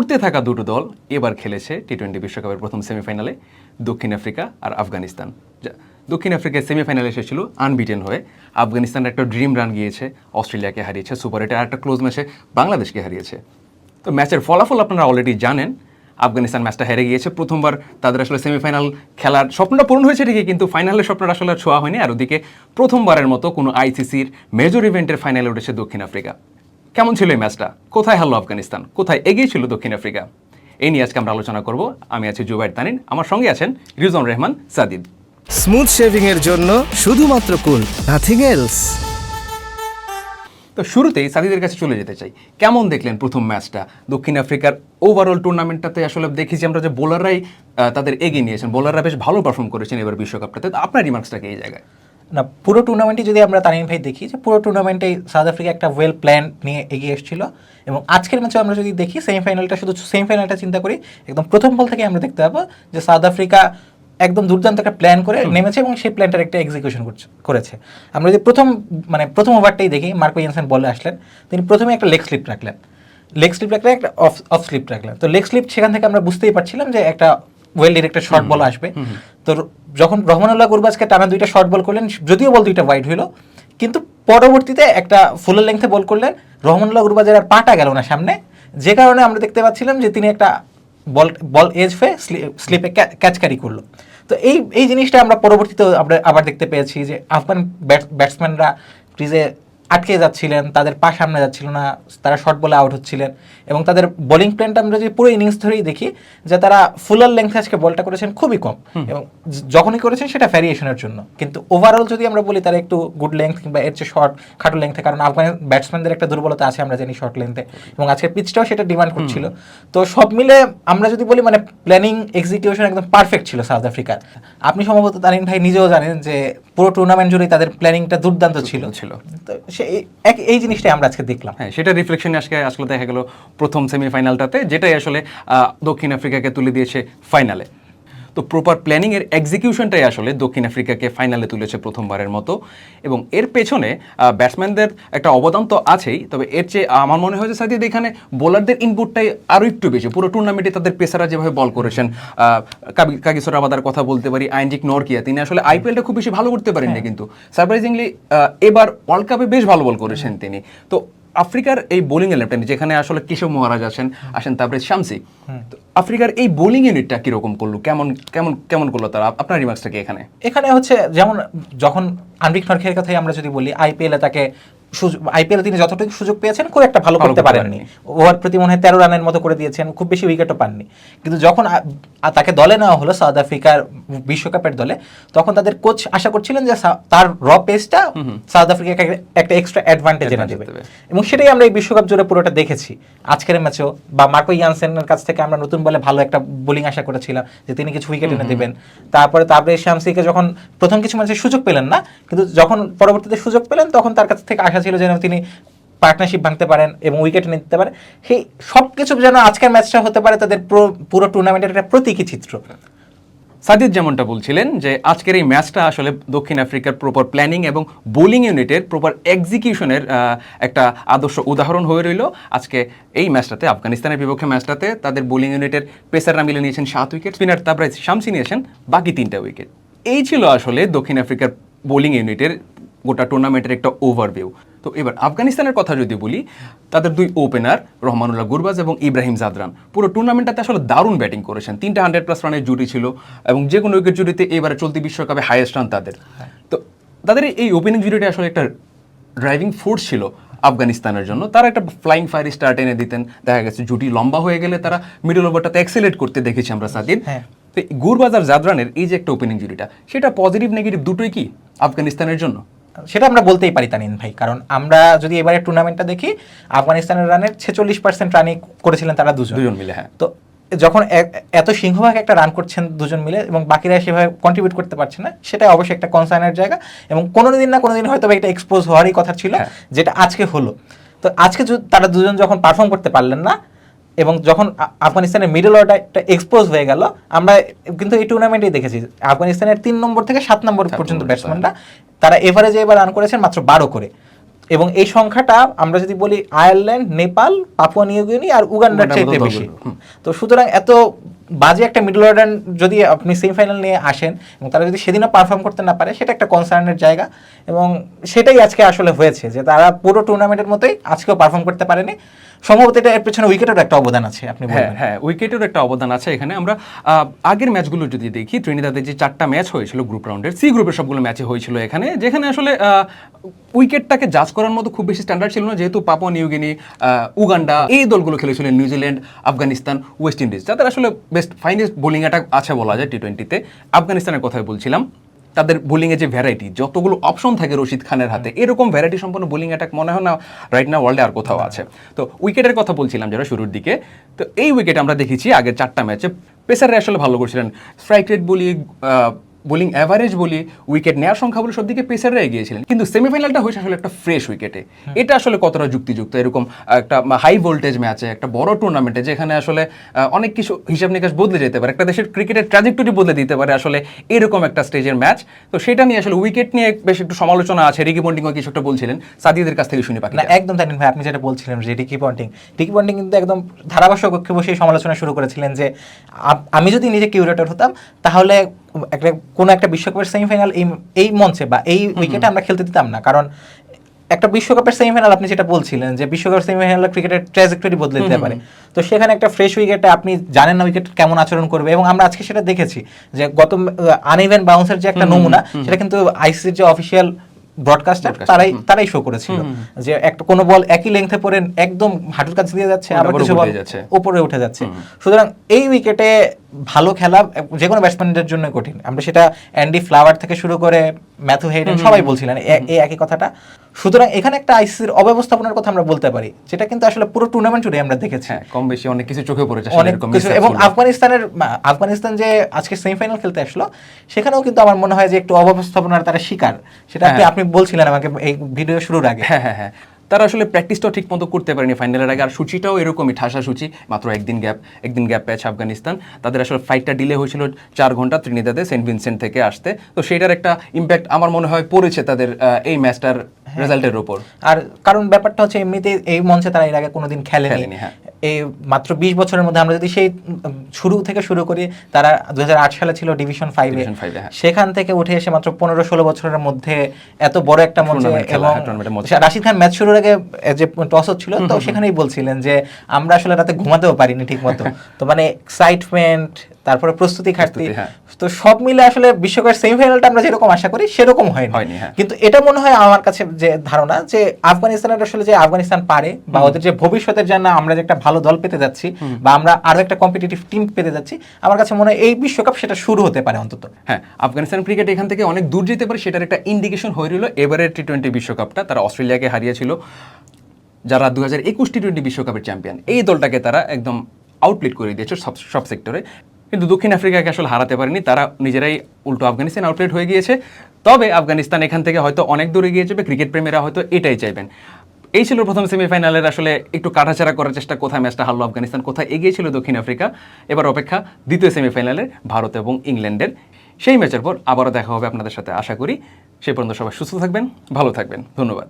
উঠতে থাকা দুটো দল এবার খেলেছে টি টোয়েন্টি বিশ্বকাপের প্রথম সেমিফাইনালে দক্ষিণ আফ্রিকা আর আফগানিস্তান। দক্ষিণ আফ্রিকার সেমিফাইনালে এসেছিল আনবিটেন হয়ে। আফগানিস্তান একটা ড্রিম রান গিয়েছে, অস্ট্রেলিয়াকে হারিয়েছে সুপার এটে একটা ক্লোজ ম্যাচে বাংলাদেশকে হারিয়েছে। তো ম্যাচের ফলাফল আপনারা অলরেডি জানেন, আফগানিস্তান ম্যাচটা হেরে গিয়েছে, প্রথমবার তাদের আসলে সেমিফাইনাল খেলার স্বপ্নটা পূরণ হয়েছে ঠিকই, কিন্তু ফাইনালের স্বপ্নটা আসলে ছোঁয়া হয়নি। আর ওদিকে প্রথমবারের মতো কোনো আইসিসির মেজর ইভেন্টের ফাইনালে উঠেছে দক্ষিণ আফ্রিকা। কেমন ছিল এই ম্যাচটা? কোথায় হারলো আফগানিস্তান? কোথায় এগিয়ে ছিল দক্ষিণ আফ্রিকা? এই নিয়ে আজকে আমরা আলোচনা করব। আমি আছি জুবাইর তানিন আমার সঙ্গে আছেন রিজন রহমান সাদিদ। স্মুথ শেভিং এর জন্য শুধুমাত্র কুল নাথিং এলস তো শুরুতেই সাদিদের কাছে চলে যেতে চাই। কেমন দেখলেন প্রথম ম্যাচটা? দক্ষিণ আফ্রিকার ওভারঅল টুর্নামেন্টটাতে আসলে দেখেছি আমরা যে বোলাররাই তাদের এগিয়ে নিয়েছেন। বোলাররা বেশ ভালো পারফর্ম করেছেন এবার বিশ্বকাপটাতে। তো আপনার রিমার্কসটাকে এই জায়গায়? না পুরো টুর্নামেন্টে যদি আমরা তানিম ভাই দেখি যে পুরো টুর্নামেন্টে সাউথ আফ্রিকা একটা ওয়েল প্ল্যান নিয়ে এগিয়ে এসেছিল এবং আজকের ম্যাচে আমরা যদি দেখি সেমিফাইনালটা শুধু সেমিফাইনালটা চিন্তা করি একদম প্রথম বল থেকে আমরা দেখতে পাবো যে সাউথ আফ্রিকা একদম দুর্দান্ত একটা প্ল্যান করে নেমেছে এবং সেই প্ল্যানটার একটা এক্সিকিউশন করেছে আমরা যদি প্রথম মানে প্রথম ওভারটাই দেখি মার্কো ইয়েনসেন বলে আসলেন তিনি প্রথমে একটা লেগ স্লিপ রাখলেন। লেগ স্লিপ রাখলেন একটা অফ অফ স্লিপ রাখলেন। তো লেগ স্লিপ সেখান থেকে আমরা বুঝতেই পারছিলাম যে একটা ওয়েল ডিরেক্টেড শর্ট বল আসবে। তো যখন রহমানুল্লাহ গুরবাজকে টানা দুইটা শর্ট বল করলেন, যদিও বল দুইটা ওয়াইড হইল, কিন্তু পরবর্তীতে একটা ফুলের লেংথে বল করলেন, রহমানুল্লাহ গুরবাজের আর পাটা গেল না সামনে। যে কারণে আমরা দেখতে পাচ্ছিলাম যে তিনি একটা বল বল এজ ফে স্লিপে ক্যাচ ক্যারি করল। তো এই এই জিনিসটা আমরা পরবর্তীতে আমরা আবার দেখতে পেয়েছি যে আফগান ব্যাটসম্যানরা ক্রিজে আটকে যাচ্ছিলেন তাদের পা সামনে যাচ্ছিল না তারা শর্ট বলে আউট হচ্ছিলেন এবং তাদের বোলিং প্ল্যানটা আমরা যদি পুরো ইনিংস ধরেই দেখি যে তারা ফুলার লেংথে আজকে বলটা করেছেন খুবই কম এবং যখনই করেছেন সেটা ভ্যারিয়েশনের জন্য। কিন্তু ওভারঅল যদি আমরা বলি তারা একটু গুড লেংথ কিংবা এর চেয়ে শর্ট খাটো লেংথে কারণ আফগান ব্যাটসম্যানদের একটা দুর্বলতা আছে আমরা জানি শর্ট লেংথে এবং আজকের পিচটাও সেটা ডিমান্ড করছিল। তো সব মিলে আমরা যদি বলি মানে প্ল্যানিং এক্সিকিউশন একদম পারফেক্ট ছিল সাউথ আফ্রিকার আপনি সম্ভবত তারিন ভাই নিজেও জানেন যে পুরো টুর্নামেন্ট জুড়ে তাদের প্ল্যানিংটা দুর্দান্ত ছিল। ছিল। তো সে এই- এক- এই জিনিসটাই আমরা আজকে দেখলাম। হ্যাঁ সেটা রিফ্লেকশনে আজকে আসলে দেখা গেল প্রথম সেমিফাইনালটাতে যেটাই আসলে দক্ষিণ আফ্রিকাকে তুলে দিয়েছে ফাইনালে তো প্রপার প্ল্যানিংয়ের এক্সিকিউশনটাই আসলে দক্ষিণ আফ্রিকাকে ফাইনালে তুলেছে প্রথমবারের মতো। এবং এর পেছনে ব্যাটসম্যানদের একটা অবদান তো আছেই তবে এর চেয়ে আমার মনে হয় যে এখানে বোলারদের ইনপুটটাই আরও একটু বেশি। পুরো টুর্নামেন্টে তাদের পেসাররা যেভাবে বল করেছেন কাগিসর আবাদার কথা বলতে পারি আইনজিক নরকিয়া তিনি আসলে আইপিএলটা খুব বেশি ভালো করতে পারেননি কিন্তু। সারপ্রাইজিংলি এবার ওয়ার্ল্ড কাপে বেশ ভালো বল করেছেন তিনি। তো আফ্রিকার এই বোলিং লেফটেন্ট যেখানে আসলে কেশব মহারাজ আছেন আসেন তারপরে শামসি। তো আফ্রিকার এই বোলিং ইউনিটটা কীরকম করল? কেমন কেমন কেমন করল তারা? আপনার রিমার্কসটা কি এখানে? এখানে হচ্ছে যেমন যখন আনবিক নরখের কথাই আমরা যদি বলি আইপিএলে তাকে আইপিএলে তিনি যতটুকু সুযোগ পেয়েছেন খুব একটা ভালো করতে পারেননি। ওভার প্রতি মনে হয় তেরো রানের মতো করে দিয়েছেন খুব বেশি উইকেটও পাননি। কিন্তু যখন তাকে দলে নেওয়া হলো সাউথ আফ্রিকার বিশ্বকাপের দলে তখন তাদের কোচ আশা করছিলেন যে তার র পেসটা সাউথ আফ্রিকাকে একটা- এক্সট্রা অ্যাডভান্টেজ এনে দেবে। এবং সেটাই আমরা এই বিশ্বকাপ জুড়ে পুরোটা দেখেছি। আজকের ম্যাচেও বা মার্কো ইয়ানসেনের কাছ থেকে আমরা নতুন বলে ভালো একটা বোলিং আশা করেছিলাম যে তিনি কিছু উইকেট এনে দেবেন। তারপরে তারপরে শামসিকে যখন প্রথম কিছু ম্যাচে সুযোগ পেলেন না কিন্তু যখন পরবর্তীতে সুযোগ পেলেন তখন তার কাছ থেকে আশা ছিল যেন তিনি পার্টনারশিপ ভাঙতে পারেন এবং উইকেট নিতে পারেন সেই সব কিছু যেন আজকের ম্যাচটা হতে পারে, তাদের পুরো- টুর্নামেন্টের একটা প্রতীকী চিত্র। সাদিদ যেমনটা বলছিলেন যে আজকের এই ম্যাচটা আসলে দক্ষিণ আফ্রিকার প্রপার প্ল্যানিং এবং বোলিং ইউনিটের প্রপার এক্সিকিউশনের একটা আদর্শ উদাহরণ হয়ে রইল। আজকে এই ম্যাচটাতে আফগানিস্তানের বিপক্ষে ম্যাচটাতে তাদের বোলিং ইউনিটের পেসাররা মিলে নিয়েছেন সাত উইকেট স্পিনার তারপরে শামসি নিয়েছেন বাকি তিনটা উইকেট এই ছিল আসলে দক্ষিণ আফ্রিকার বোলিং ইউনিটের গোটা টুর্নামেন্টের একটা ওভারভিউ তো এবার আফগানিস্তানের কথা যদি বলি তাদের দুই ওপেনার রহমানুল্লাহ গুরবাজ এবং ইব্রাহিম জাদরান পুরো টুর্নামেন্টটাতে আসলে দারুণ ব্যাটিং করেছেন। তিনটা হান্ড্রেড প্লাস রানের জুটি ছিল এবং যে কোনো উইকেট জুটিতে এবারে চলতি বিশ্বকাপে হাইয়েস্ট রান তাদের। তো তাদের এই ওপেনিং জুটিটা আসলে একটা ড্রাইভিং ফোর্স ছিল আফগানিস্তানের জন্য। তারা একটা ফ্লাইং ফায়ার স্টার্ট এনে দিতেন। দেখা গেছে জুটি লম্বা হয়ে গেলে তারা মিডল ওভারটাতে এক্সেলেট করতে দেখেছি আমরা সাদিদ হ্যাঁ। তো এই গুরবাজ আর জাদরানের এই যে একটা ওপেনিং জুটিটা সেটা পজিটিভ নেগেটিভ দুটোই কি আফগানিস্তানের জন্য? সেটা আমরা বলতেই পারি তানিন ভাই কারণ আমরা যদি এবারে টুর্নামেন্টটা দেখি আফগানিস্তানের রানের ছেচল্লিশ পার্সেন্ট রানই করেছিলেন তারা দুজন। দুজন মিলে হ্যাঁ। তো যখন এত সিংহভাগ একটা রান করছেন দুজন মিলে এবং বাকিরা সেভাবে কন্ট্রিবিউট করতে পারছে না সেটা অবশ্যই একটা কনসার্নের জায়গা এবং কোনো দিন না কোনো দিন হয়তো এটা এক্সপোজ হওয়ারই কথা ছিল হ্যাঁ। যেটা আজকে হলো। তো আজকে তারা দুজন যখন পারফর্ম করতে পারলেন না এবং যখন আফগানিস্তানের মিডল অর্ডারটা এক্সপোজ হয়ে গেল আমরা কিন্তু এই টুর্নামেন্টেই দেখেছি। আফগানিস্তানের তিন নম্বর থেকে সাত নম্বর পর্যন্ত ব্যাটসম্যানরা তারা এভারেজে এবার রান করেছেন মাত্র বারো করে। এবং এই সংখ্যাটা আমরা যদি বলি Ireland Nepal Papua New Guinea আর উগান্ডার চাইতে বেশি। তো সুতরাং এত বাজে একটা মিডল অর্ডার যদি আপনি সেমিফাইনাল নিয়ে আসেন এবং তারা যদি সেদিনও পারফর্ম করতে না পারে সেটা একটা কনসার্নের জায়গা। এবং সেটাই আজকে আসলে হয়েছে যে তারা পুরো টুর্নামেন্টের মতোই আজকেও পারফর্ম করতে পারেনি। সম্ভবত এটা এর পেছনে উইকেটের একটা অবদান আছে আপনি হ্যাঁ হ্যাঁ উইকেটের একটা অবদান আছে এখানে। আমরা আগের ম্যাচগুলো যদি দেখি ত্রিনিদাদের যে চারটা ম্যাচ হয়েছিল গ্রুপ রাউন্ডের সি গ্রুপের সবগুলো ম্যাচে হয়েছিল এখানে যেখানে আসলে উইকেটটাকে জাজ করার মতো খুব বেশি স্ট্যান্ডার্ড ছিল না। যেহেতু পাপুয়া নিউগিনি উগান্ডা এই দলগুলো খেলেছিলেন নিউজিল্যান্ড আফগানিস্তান ওয়েস্ট ইন্ডিজ যাদের আসলে বেস্ট ফাইনেস্ট বোলিং অ্যাটাক আছে বলা যায় টি টোয়েন্টিতে আফগানিস্তানের কথাই বলছিলাম। তাদের বোলিংয়ে যে ভ্যারাইটি যতগুলো অপশন থাকে রশিদ খানের হাতে, এরকম ভ্যারাইটি সম্পন্ন বোলিং অ্যাটাক মনে হয় না রাইট না ওয়ার্ল্ডে আর কোথাও আছে। তো উইকেটের কথা বলছিলাম যারা শুরুর দিকে, তো এই উইকেট আমরা দেখেছি আগের চারটা ম্যাচে পেসাররা আসলে ভালো করছিলেন। স্ট্রাইক রেট বলি বোলিং অ্যাভারেজ বলি উইকেট নেওয়ার সংখ্যা বলি সব দিকে পেসাররা এগিয়েছিলেন কিন্তু সেমিফাইনালটা হয়েছে আসলে একটা ফ্রেশ উইকেটে এটা আসলে কতটা যুক্তিযুক্ত? এরকম একটা হাই ভোল্টেজ ম্যাচে একটা বড় টুর্নামেন্টে যেখানে আসলে অনেক কিছু হিসাব নিকাশ বদলে যেতে পারে। একটা দেশের ক্রিকেটের ট্র্যাজেক্টরি বদলে দিতে পারে আসলে এরকম একটা স্টেজের ম্যাচ তো সেটা নিয়ে আসলে উইকেট নিয়ে বেশ একটু সমালোচনা আছে। রিকি পন্টিংও কিছু একটা বলছিলেন। সাদিদের কাছ থেকে শুনি পাখি না একদম তানিন ভাই আপনি যেটা বলছিলেন যে রিকি পন্টিং। রিকি পন্টিং কিন্তু একদম ধারাভাষ্য কক্ষে বসে সমালোচনা শুরু করেছিলেন যে আমি যদি নিজে কিউরেটর হতাম তাহলে একটা কোনো একটা বিশ্বকাপের সেমিফাইনাল এই এই মঞ্চে বা এই উইকেটে আমরা খেলতে দিতাম না। কারণ একটা বিশ্বকাপের সেমিফাইনাল আপনি যেটা বলছিলেন যে বিশ্বকাপের সেমিফাইনাল ক্রিকেটের ট্র্যাজেক্টরি বদলে দিতে পারে। তো সেখানে একটা ফ্রেশ উইকেটে আপনি জানেন না উইকেট কেমন আচরণ করবে এবং আমরা আজকে সেটা দেখেছি যে গত আনইভেন বাউন্সের যে একটা নমুনা সেটা কিন্তু আইসিসির যে অফিসিয়াল ব্রডকাস্টার তারাই তারাই শো করেছিল। যে একটা কোনো বল একই লেংথে পড়ে একদম হাঁটুর কাছে দিয়ে যাচ্ছে আবার কিছু বল। উপরে উঠে যাচ্ছে। সুতরাং এই উইকেটে ভালো খেলা যে কোনো ব্যাটসম্যানদের জন্য কঠিন। আমরা সেটা অ্যান্ডি ফ্লাওয়ার থেকে শুরু করে ম্যাথু হেইডেন সবাই বলছিলেন এই একই কথাটা। সুতরাং এখানে একটা আইসিসির অব্যবস্থাপনার কথা আমরা বলতে পারি যেটা কিন্তু আসলে পুরো টুর্নামেন্ট জুড়ে আমরা দেখেছি। হ্যাঁ কম বেশি অনেক কিছু চোখে পড়েছে অনেক কিছু এবং আফগানিস্তানের আফগানিস্তান যে আজকে সেমিফাইনাল খেলতে আসলো সেখানেও কিন্তু আমার মনে হয় যে একটু অব্যবস্থাপনার তারা শিকার সেটা আপনি হ্যাঁ। আপনি বলছিলেন আমাকে এই ভিডিও শুরুর আগে। হ্যাঁ হ্যাঁ হ্যাঁ। তারা আসলে প্র্যাকটিসটাও ঠিক মতো করতে পারেনি ফাইনালের আগে। আর সূচিটাও এরকমই ঠাসা সূচি মাত্র একদিন গ্যাপ একদিন গ্যাপ প্যাচ আফগানিস্তান। তাদের আসলে ফ্লাইটটা ডিলে হয়েছিল চার ঘণ্টা ত্রিনিদাদে সেন্ট ভিনসেন্ট থেকে আসতে। তো সেটার একটা ইম্প্যাক্ট আমার মনে হয় পড়েছে তাদের এই ম্যাচটার হ্যাঁ। রেজাল্টের উপর। আর কারণ ব্যাপারটা হচ্ছে এমনিতে এই মঞ্চে তারা এর আগে কোনোদিন খেলেনি। খেলেনি, হ্যাঁ। এই মাত্র বিশ বছরের মধ্যে আমরা যদি সেই শুরু থেকে শুরু করি তারা দুহাজার আট সালে ছিল ডিভিশন ফাইভে হ্যাঁ। সেখান থেকে উঠে এসে মাত্র পনেরো ষোলো বছরের মধ্যে এত বড় একটা মঞ্চে এবং হ্যাঁ। রাশিদ খান ম্যাচ শুরুর আগে যে টস হচ্ছিল তো সেখানেই বলছিলেন যে আমরা আসলে রাতে ঘুমাতেও পারিনি ঠিক মতো তো মানে এক্সাইটমেন্ট তারপরে প্রস্তুতি ঘাটতি। হ্যাঁ। তো সব মিলে আসলে বিশ্বকাপের সেমিফাইনালটা আমরা যেরকম আশা করি সেরকম হয়নি। হ্যাঁ। কিন্তু এটা মনে হয় আমার কাছে যে ধারণা যে আফগানিস্তানের আসলে যে আফগানিস্তান পারে বা ওদের যে ভবিষ্যতের জন্য আমরা যে একটা ভালো দল পেতে যাচ্ছি বা আমরা আরও একটা কম্পিটিটিভ টিম পেতে যাচ্ছি আমার কাছে মনে হয় এই বিশ্বকাপ সেটা শুরু হতে পারে অন্তত। হ্যাঁ আফগানিস্তান ক্রিকেট এখান থেকে অনেক দূর যেতে পারে সেটার একটা ইন্ডিকেশন হয়ে রইল। এবারের টি টোয়েন্টি বিশ্বকাপটা তারা অস্ট্রেলিয়াকে হারিয়েছিল যারা দু হাজার একুশ টি টোয়েন্টি বিশ্বকাপের চ্যাম্পিয়ন এই দলটাকে তারা একদম আউটপ্লেট করে দিয়েছে সব সব সেক্টরে কিন্তু দক্ষিণ আফ্রিকাকে আসলে হারাতে পারেনি, তারা নিজেরাই উল্টো আফগানিস্তান আউটপ্লেট হয়ে গিয়েছে। তবে আফগানিস্তান এখান থেকে হয়তো অনেক দূরে গিয়ে যাবে ক্রিকেট প্রেমীরা হয়তো এটাই চাইবেন। এই ছিল প্রথম সেমিফাইনালের আসলে একটু কাটাছাড়া করার চেষ্টা, কোথায় ম্যাচটা হারলো আফগানিস্তান, কোথায় এগিয়ে ছিল দক্ষিণ আফ্রিকা। এবার অপেক্ষা দ্বিতীয় সেমিফাইনালের ভারত এবং ইংল্যান্ডের। সেই ম্যাচের পর আবারও দেখা হবে আপনাদের সাথে, আশা করি। সেই পর্যন্ত সবাই সুস্থ থাকবেন, ভালো থাকবেন, ধন্যবাদ।